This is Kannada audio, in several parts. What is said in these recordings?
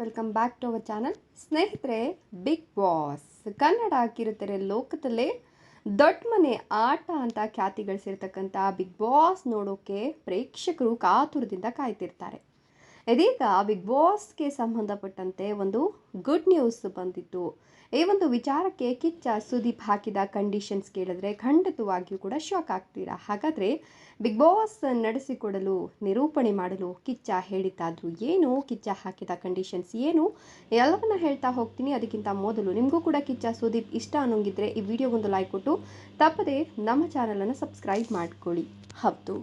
Welcome back to our channel ಸ್ನೇಹಿತರೆ ಬಿಗ್ ಬಾಸ್ ಕನ್ನಡ ಕಿರುತೆರೆ ಲೋಕದಲ್ಲೇ ದೊಡ್ಡ ಮನೆ ಆಟ ಅಂತ ಖ್ಯಾತಿ ಗಳಿಸಿರ್ತಕ್ಕಂಥ ಬಿಗ್ ಬಾಸ್ ನೋಡೋಕೆ ಪ್ರೇಕ್ಷಕರು ಕಾತುರದಿಂದ ಕಾಯ್ತಿರ್ತಾರೆ. ಇದೀಗ ಬಿಗ್ ಬಾಸ್ಗೆ ಸಂಬಂಧಪಟ್ಟಂತೆ ಒಂದು ಗುಡ್ ನ್ಯೂಸ್ ಬಂದಿತ್ತು. ಈ ಒಂದು ವಿಚಾರಕ್ಕೆ ಕಿಚ್ಚ ಸುದೀಪ್ ಹಾಕಿದ ಕಂಡೀಷನ್ಸ್ ಕೇಳಿದ್ರೆ ಖಂಡಿತವಾಗಿಯೂ ಕೂಡ ಶಾಕ್ ಆಗ್ತೀರಾ? ಹಾಗಾದರೆ ಬಿಗ್ ಬಾಸ್ ನಡೆಸಿಕೊಡಲು, ನಿರೂಪಣೆ ಮಾಡಲು ಕಿಚ್ಚ ಹೇಳಿದ್ದಾದ್ರು ಏನು? ಕಿಚ್ಚ ಹಾಕಿದ ಕಂಡೀಷನ್ಸ್ ಏನು? ಎಲ್ಲವನ್ನ ಹೇಳ್ತಾ ಹೋಗ್ತೀನಿ. ಅದಕ್ಕಿಂತ ಮೊದಲು ನಿಮಗೂ ಕೂಡ ಕಿಚ್ಚ, ಸುದೀಪ್ ಇಷ್ಟ ಅನ್ನೋಂಗಿದ್ರೆ ಈ ವಿಡಿಯೋಗೊಂದು ಲೈಕ್ ಕೊಟ್ಟು, ತಪ್ಪದೆ ನಮ್ಮ ಚಾನಲನ್ನು ಸಬ್ಸ್ಕ್ರೈಬ್ ಮಾಡ್ಕೊಳ್ಳಿ. ಹೌದು.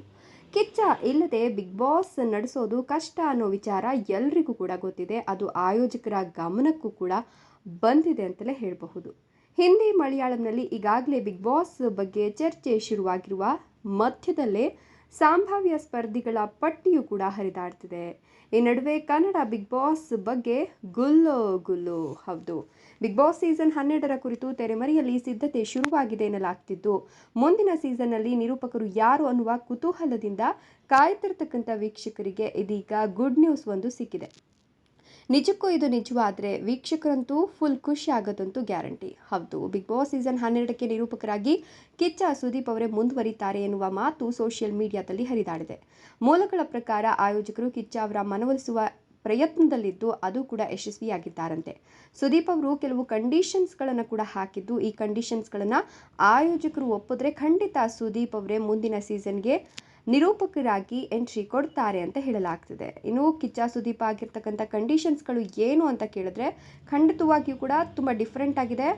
ಕಿಚ್ಚ ಇಲ್ಲದೆ ಬಿಗ್ ಬಾಸ್ ನಡೆಸೋದು ಕಷ್ಟ ಅನ್ನೋ ವಿಚಾರ ಎಲ್ರಿಗೂ ಕೂಡ ಗೊತ್ತಿದೆ. ಅದು ಆಯೋಜಕರ ಗಮನಕ್ಕೂ ಕೂಡ ಬಂದಿದೆ ಅಂತಲೇ ಹೇಳಬಹುದು. ಹಿಂದಿ ಮಲಯಾಳಂನಲ್ಲಿ ಈಗಾಗಲೇ ಬಿಗ್ ಬಾಸ್ ಬಗ್ಗೆ ಚರ್ಚೆ ಶುರುವಾಗಿರುವ ಮಧ್ಯದಲ್ಲೇ ಸಂಭಾವ್ಯ ಸ್ಪರ್ಧಿಗಳ ಪಟ್ಟಿಯು ಕೂಡ ಹರಿದಾಡ್ತಿದೆ. ಈ ನಡುವೆ ಕನ್ನಡ ಬಿಗ್ ಬಾಸ್ ಬಗ್ಗೆ ಗುಲ್ಲು ಗುಲ್ಲು. ಹೌದು. ಬಿಗ್ ಬಾಸ್ ಸೀಸನ್ ಹನ್ನೆರಡರ ಕುರಿತು ತೆರೆಮರೆಯಲ್ಲಿ ಸಿದ್ಧತೆ ಶುರುವಾಗಿದೆ ಎನ್ನಲಾಗ್ತಿದ್ದು. ಮುಂದಿನ ಸೀಸನ್ನಲ್ಲಿ ನಿರೂಪಕರು ಯಾರು ಅನ್ನುವ ಕುತೂಹಲದಿಂದ ಕಾಯ್ತಿರ್ತಕ್ಕಂಥ ವೀಕ್ಷಕರಿಗೆ ಇದೀಗ ಗುಡ್ ನ್ಯೂಸ್ ಒಂದು ಸಿಕ್ಕಿದೆ. ನಿಜಕ್ಕೂ ಇದು ನಿಜವಾದರೆ ವೀಕ್ಷಕರಂತೂ ಫುಲ್ ಖುಷಿ ಆಗೋದಂತೂ ಗ್ಯಾರಂಟಿ. ಹೌದು ಬಿಗ್ ಬಾಸ್ ಸೀಸನ್ ಹನ್ನೆರಡಕ್ಕೆ ನಿರೂಪಕರಾಗಿ ಕಿಚ್ಚ ಸುದೀಪ್ ಅವರೇ ಮುಂದುವರಿತಾರೆ ಎನ್ನುವ ಮಾತು ಸೋಷಿಯಲ್ ಮೀಡಿಯಾದಲ್ಲಿ ಹರಿದಾಡಿದೆ. ಮೂಲಗಳ ಪ್ರಕಾರ ಆಯೋಜಕರು ಕಿಚ್ಚ ಅವರ ಮನವೊಲಿಸುವ ಪ್ರಯತ್ನದಲ್ಲಿದ್ದು ಅದು ಕೂಡ ಯಶಸ್ವಿಯಾಗಿದ್ದಾರಂತೆ. ಸುದೀಪ್ ಅವರು ಕೆಲವು ಕಂಡೀಷನ್ಸ್ಗಳನ್ನು ಕೂಡ ಹಾಕಿದ್ದು, ಈ ಕಂಡೀಷನ್ಸ್ಗಳನ್ನು ಆಯೋಜಕರು ಒಪ್ಪಿದ್ರೆ ಖಂಡಿತ ಸುದೀಪ್ ಅವರೇ ಮುಂದಿನ ಸೀಸನ್ಗೆ ನಿರೂಪಕರಾಗಿ ಎಂಟ್ರಿ ಕೊಡ್ತಾರೆ ಅಂತ ಹೇಳಲಾಗ್ತಿದೆ. ಇನ್ನು ಕಿಚ್ಚ ಸುದೀಪ್ ಆಗಿರ್ತಕ್ಕಂಥ ಕಂಡೀಷನ್ಸ್ಗಳು ಏನು ಅಂತ ಕೇಳಿದ್ರೆ ಖಂಡಿತವಾಗಿಯೂ ಕೂಡ ತುಂಬ ಡಿಫ್ರೆಂಟ್ ಆಗಿದೆ.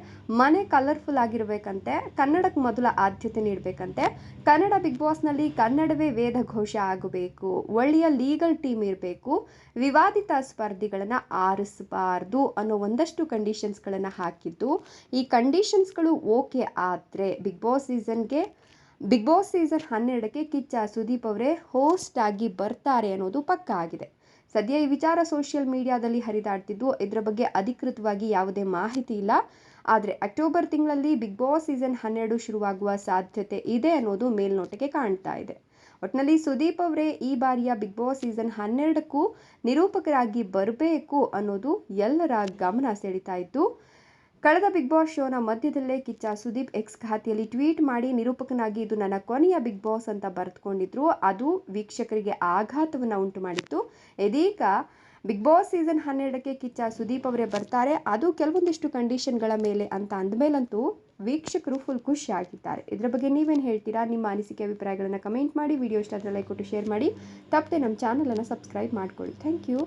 ಮನೆ ಕಲರ್ಫುಲ್ ಆಗಿರಬೇಕಂತೆ ಕನ್ನಡಕ್ಕೆ ಮೊದಲ ಆದ್ಯತೆ ನೀಡಬೇಕಂತೆ, ಕನ್ನಡ ಬಿಗ್ ಬಾಸ್ನಲ್ಲಿ ಕನ್ನಡವೇ ವೇದ ಘೋಷ ಆಗಬೇಕು, ಒಳ್ಳೆಯ ಲೀಗಲ್ ಟೀಮ್ ಇರಬೇಕು, ವಿವಾದಿತ ಸ್ಪರ್ಧಿಗಳನ್ನು ಆರಿಸಬಾರ್ದು ಅನ್ನೋ ಒಂದಷ್ಟು ಕಂಡೀಷನ್ಸ್ಗಳನ್ನು ಹಾಕಿದ್ದು. ಈ ಕಂಡೀಷನ್ಸ್ಗಳು ಓಕೆ ಆದರೆ ಬಿಗ್ ಬಾಸ್ ಸೀಸನ್ಗೆ ಬಿಗ್ ಬಾಸ್ ಸೀಸನ್ ಹನ್ನೆರಡಕ್ಕೆ ಕಿಚ್ಚ ಸುದೀಪ್ ಅವರೇ ಹೋಸ್ಟ್ ಆಗಿ ಬರ್ತಾರೆ ಅನ್ನೋದು ಪಕ್ಕ ಆಗಿದೆ. ಸದ್ಯ ಈ ವಿಚಾರ ಸೋಷಿಯಲ್ ಮೀಡಿಯಾದಲ್ಲಿ ಹರಿದಾಡ್ತಿದ್ದು, ಇದರ ಬಗ್ಗೆ ಅಧಿಕೃತವಾಗಿ ಯಾವುದೇ ಮಾಹಿತಿ ಇಲ್ಲ. ಆದರೆ ಅಕ್ಟೋಬರ್ ತಿಂಗಳಲ್ಲಿ ಬಿಗ್ ಬಾಸ್ ಸೀಸನ್ ಹನ್ನೆರಡು ಶುರುವಾಗುವ ಸಾಧ್ಯತೆ ಇದೆ ಅನ್ನೋದು ಮೇಲ್ನೋಟಕ್ಕೆ ಕಾಣ್ತಾ ಇದೆ. ಒಟ್ಟಿನಲ್ಲಿ ಸುದೀಪ್ ಅವರೇ ಈ ಬಾರಿಯ ಬಿಗ್ ಬಾಸ್ ಸೀಸನ್ ಹನ್ನೆರಡಕ್ಕೂ ನಿರೂಪಕರಾಗಿ ಬರಬೇಕು ಅನ್ನೋದು ಎಲ್ಲರ ಗಮನ ಸೆಳೀತಾ ಇದ್ದು ಕಳೆದ ಬಿಗ್ ಬಾಸ್ ಶೋನ ಮಧ್ಯದಲ್ಲೇ ಕಿಚ್ಚ ಸುದೀಪ್ ಎಕ್ಸ್ ಖಾತೆಯಲ್ಲಿ ಟ್ವೀಟ್ ಮಾಡಿ ನಿರೂಪಕನಾಗಿ ಇದು ನನ್ನ ಕೊನೆಯ ಬಿಗ್ ಬಾಸ್ ಅಂತ ಬರೆದುಕೊಂಡಿದ್ರು. ಅದು ವೀಕ್ಷಕರಿಗೆ ಆಘಾತವನ್ನು ಉಂಟು ಮಾಡಿತ್ತು ಇದೀಗ ಬಿಗ್ ಬಾಸ್ ಸೀಸನ್ ಹನ್ನೆರಡಕ್ಕೆ ಕಿಚ್ಚ ಸುದೀಪ್ ಅವರೇ ಬರ್ತಾರೆ. ಅದು ಕೆಲವೊಂದಿಷ್ಟು ಕಂಡೀಷನ್ಗಳ ಮೇಲೆ ಅಂತ ಅಂದಮೇಲಂತೂ ವೀಕ್ಷಕರು ಫುಲ್ ಖುಷಿ ಆಗಿದ್ದಾರೆ. ಇದರ ಬಗ್ಗೆ ನೀವೇನು ಹೇಳ್ತೀರಾ? ನಿಮ್ಮ ಅನಿಸಿಕೆ, ಅಭಿಪ್ರಾಯಗಳನ್ನು ಕಮೆಂಟ್ ಮಾಡಿ, ವಿಡಿಯೋ ಇಷ್ಟ ಲೈಕ್ ಕೊಟ್ಟು ಶೇರ್ ಮಾಡಿ. ತಪ್ಪದೆ ನಮ್ಮ ಚಾನಲನ್ನು ಸಬ್ಸ್ಕ್ರೈಬ್ ಮಾಡ್ಕೊಳ್ಳಿ. Thank you